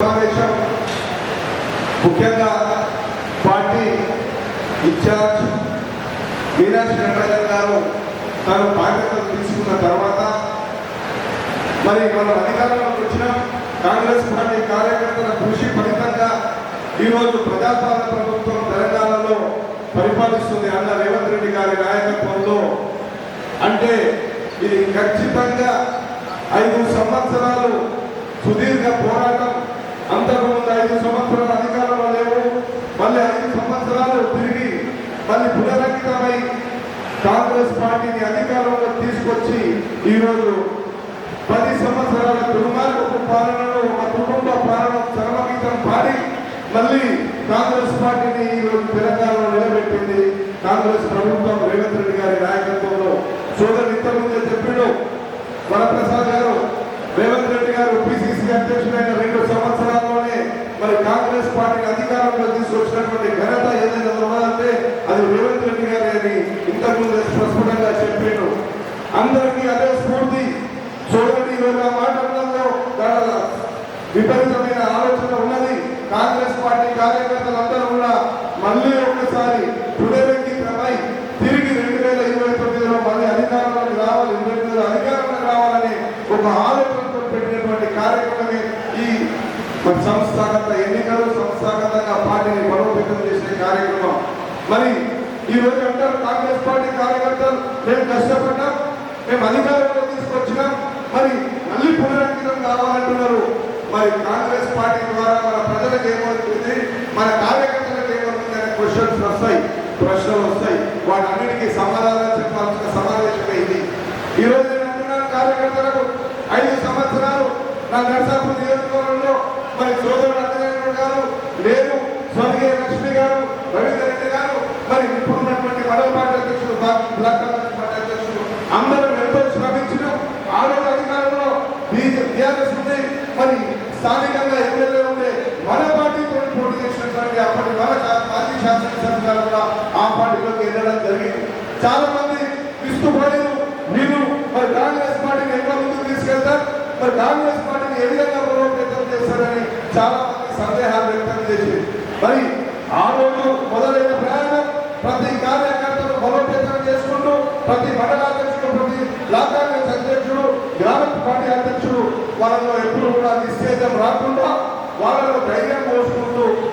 సమావేశం ముఖ్యంగా party incharge Meenakshi Natarajan గారు తాను బాధ్యతలు తీసుకున్న తర్వాత మరి మనం అధికారంలోకి వచ్చిన. కాంగ్రెస్ పార్టీ కార్యకర్తల కృషి ఫలితంగా ఈరోజు ప్రజాపాలన ప్రభుత్వం తెలంగాణలో పరిపాలిస్తుంది అన్న రేవంత్ రెడ్డి గారి నాయకత్వంలో. అంటే ఇది ఖచ్చితంగా ఐదు సంవత్సరాలు సుదీర్ఘ పోరాటం అంతకుముందు ఐదు సంవత్సరాలు అధికారంలో లేవు మళ్ళీ ఐదు సంవత్సరాలు తిరిగి మళ్ళీ పునరంకితమై కాంగ్రెస్ పార్టీని అధికారంలో తీసుకొచ్చి ఈరోజు పది సంవత్సరాల దుర్మార్గపు పాలనలో ఒక కుటుంబ పాలన చరమగీతం పాడి మళ్ళీ కాంగ్రెస్ పార్టీని ఈరోజు తెలంగాణలో నిలబెట్టింది. కాంగ్రెస్ ప్రభుత్వం రేవంత్ రెడ్డి గారి నాయకత్వంలో. సోదరు ఇంతకుముందే చెప్పాడు వరప్రసాద్ గారు రేవంత్ రెడ్డి గారు పిసిసి అధ్యక్షుడైన రెండు సంవత్సరాల్లోనే మరి కాంగ్రెస్ పార్టీని అధికారంలో తీసుకొచ్చినటువంటి ఘనత ఏదైనా ఉన్నదంటే అది రేవంత్ రెడ్డి గారి అని ఇంతకుముందు స్పష్టం స్పష్టంగా చెప్పిండు అందరికీ అదే స్ఫూర్తి. చూడండి ఈరోజు ఆ మాటలలో విపరీతమైన ఆలోచన ఉన్నది. కాంగ్రెస్ పార్టీ కార్యకర్తలందరూ కూడా మళ్ళీ ఒకసారి పునరంకితమై తిరిగి రెండు వేల ఇరవై తొమ్మిదిలో మళ్ళీ అధికారంలోకి రావాలి ఇరవై తొమ్మిదిలో అధికారంలోకి రావాలని ఒక ఆలోచనతో పెట్టినటువంటి కార్యక్రమమే ఈ సంస్థాగత ఎన్నికలు సంస్థాగతంగా పార్టీని బలోపేతం చేసే కార్యక్రమం. మరి ఈ రోజు అంటారు కాంగ్రెస్ పార్టీ కార్యక్రమం మేము కష్టపడ్డాం మేము అధికారంలో తీసుకొచ్చినాం మరి మళ్ళీ పునరంకితం కావాలంటున్నారు. మరి కాంగ్రెస్ పార్టీ ద్వారా మన ప్రజలకు ఏమవుతుంది మన కార్యకర్తలకు ఏమవుతుంది అనే క్వశ్చన్స్ వస్తాయి ప్రశ్నలు వస్తాయి. వాటన్నిటికీ సమాధానం చెప్పాల్సిన సమావేశం ఇది. ఈరోజు నేను అంటున్నాను కార్యకర్తలకు ఐదు సంవత్సరాలు నా నర్సాపూర్ నియోజకవర్గంలో మరి సోదరుడు అత్తగారు గారు నేను స్వర్గీయ లక్ష్మి గారు రవీంద్ర రెడ్డి గారు మరి ఇప్పుడున్నటువంటి మండల పార్టీ అధ్యక్షుడు బ్లాక్ బ్లాక్ కాంగ్రెస్ పార్టీ అధ్యక్షుడు అందరం ఎంతో శ్రమించిన ఆరోగ్య అధికారంలో టీఆర్ఎస్ ఉంది మరి స్థానికంగా ఎమ్మెల్యే ఉండే మన పార్టీతో పోటీ చేసినటువంటి అప్పటి మన కా- మాజీ శాసనసభ్యులు కూడా ఆ పార్టీలోకి వెళ్ళడం జరిగింది. చాలా మంది విస్తుపడేరు మీరు మరి కాంగ్రెస్ పార్టీని ఎట్లా ముందుకు తీసుకెళ్తారు? మరి కాంగ్రెస్ పార్టీని ఏ విధంగా బలోపేతం చేస్తారని చాలా మంది సందేహాలు వ్యక్తం చేసి మరి ఆ రోజు మొదలైన ప్రయాణం ప్రతి కార్యకర్తను బలోపేతం చేసుకుంటూ ప్రతి మండలాధ్యక్షుడు ప్రతి లాకాంగ్రెస్ అధ్యక్షుడు గ్రామ పార్టీ అధ్యక్షుడు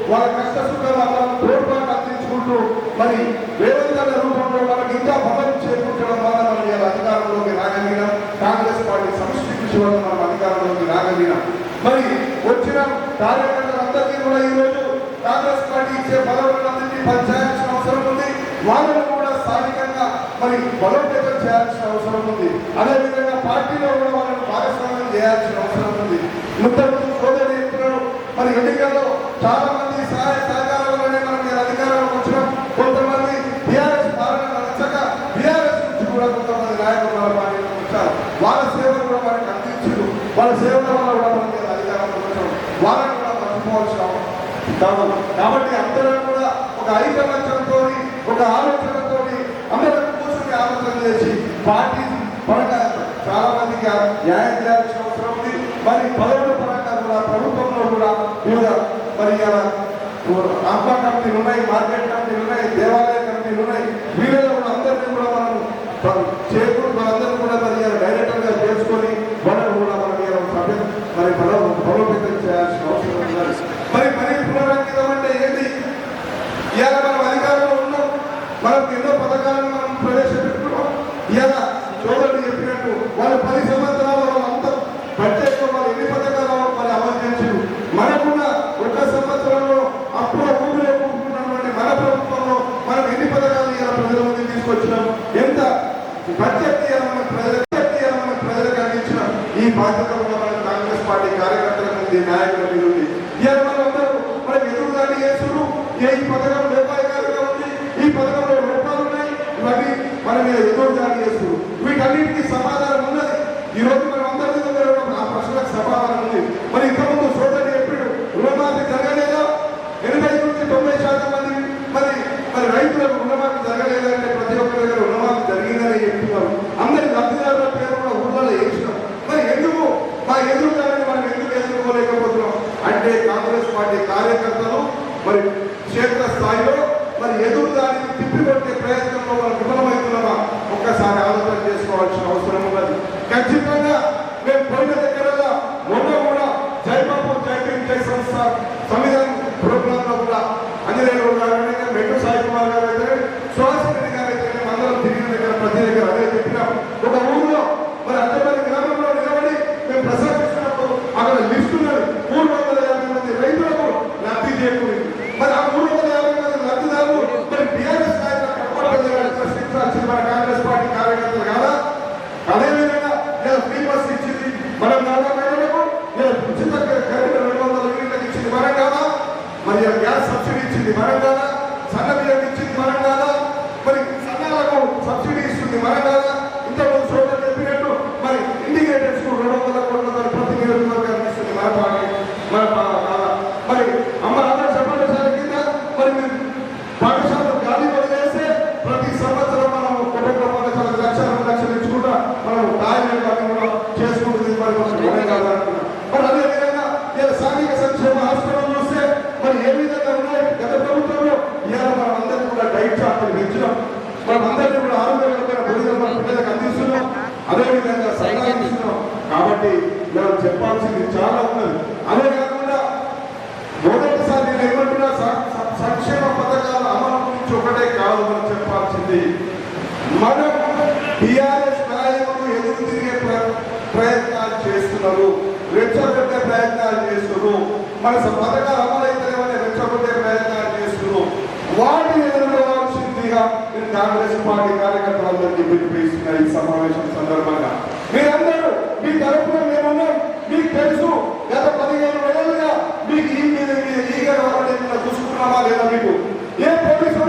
వాళ్ళ కష్ట సుఖాలను తోడ్పాటు అందించుకుంటూ మరి వేదికల రూపంలో వాళ్ళకి ఇంకా బలం చేకూర్చడం వల్ల మనం ఇలా అధికారంలోకి రాగలిగినాం. కాంగ్రెస్ పార్టీ సమిష్టి కృషి వల్ల మనం అధికారంలోకి రాగలిగినాం. మరి వచ్చిన కార్యకర్తలందరికీ కూడా ఈరోజు కాంగ్రెస్ పార్టీ ఇచ్చే పదవులందరికీ పనిచేయాల్సిన అవసరం ఉంది. వాళ్ళను కూడా స్థానికంగా మరి బలోపేతం చేయాల్సిన అవసరం ఉంది. అదేవిధంగా పార్టీలో కూడా వాళ్ళని భాగస్వామ్యం చేయాల్సిన అవసరం ఉంది. ముందు సోదరి మరి ఎన్నికల్లో చాలా మంది సహాయ సహకారాలనే మనం అధికారంలోకి వచ్చినాం. కొంతమంది టీఆర్ఎస్ పాలన నచ్చక టీఆర్ఎస్ నుంచి కూడా కొంతమంది నాయకులు వచ్చారు. వాళ్ళ సేవలు కూడా మనకి అందించారు. వాళ్ళ సేవల వల్ల కూడా మనం అధికారంలోకి వచ్చాం వాళ్ళని కూడా మర్చిపోవాల్సిన కాబట్టి అందరం కూడా ఒక ఐకమత్యంతో ఒక ఆలోచనతో అందరం కూర్చొని ఆలోచన చేసి పార్టీ పరంగా చాలా మందికి న్యాయం చేయాల్సిన అవసరం ఉంది. మరి పదవుల పరంగా కూడా ప్రభుత్వంలో కూడా వివిధ మరి ఇలా ఆంబా కమిటీలు ఉన్నాయి మార్కెట్ కమిటీలు ఉన్నాయి దేవాలయ కమిటీలు ఉన్నాయి వీళ్ళలో కూడా అందరినీ కూడా మనం ప- చేకూరు మనందరం కూడా మరి ఇలా డైరెక్టర్గా చేసుకొని వాళ్ళని కూడా మనం ఇలా సభ్య మరి బలో బలోపేతం చేయాల్సిన అవసరం ఉంది మరి మరి పునరంకితం అంటే ఏంటి ఇవాళ మనం అధికారంలో ఉన్నాం మనకు ఎన్నో పథకాలను మనం ప్రవేశపెట్టుకున్నాం ఇవాళ సోదరుడు చెప్పినట్టు వాళ్ళు పది సంవత్సరాల వాళ్ళంతా బడ్జెట్లో వాళ్ళు ఎన్ని పథకాలు మరి అమలు చేసారు మనకున్న ఒక సంవత్సరంలో అప్పుల ఊపిలో కూడుకున్నటువంటి మన ప్రభుత్వంలో మనం ఎన్ని పథకాలు ఇవాళ ప్రజల ముందుకు తీసుకొచ్చినాం ఎంత బడ్జెట్ ఇవాళ మన ప్రజలకు బడ్జెట్ ఇవాళ మన ప్రజలకు అందించినాం ఈ బాధ్యత ఉన్న మన కాంగ్రెస్ పార్టీ కార్యకర్తల నుండి నాయకుల మీద ఉంది. ఇవాళ మనందరూ చేస్తున్నారు ఏ ఈ పథకం ఉంది ఈ పథకంలో ఉన్నాయి ఇవన్నీ మన మీద చేస్తున్నారు వీటన్నిటికీ సమాధానం ఉన్నది. ఈ చేస్తున్నారు రెచ్చగొట్టే ప్రయత్నాలు చేస్తున్నారు మన పథకాలు అమలైతలేవని రెచ్చగొట్టే ప్రయత్నాలు చేస్తున్నారు వాటిని ఎదుర్కోవాల్సిందిగా నేను కాంగ్రెస్ పార్టీ కార్యకర్తలందరికీ పిలిపిస్తున్న ఈ సమావేశం సందర్భంగా మీరందరూ మీ తరఫున మేమున్నాం మీకు తెలుసు గత పదిహేను మీకు ఈ మీద ఈగ చూసుకున్నామా లేదా మీకు ఏ పోలీసు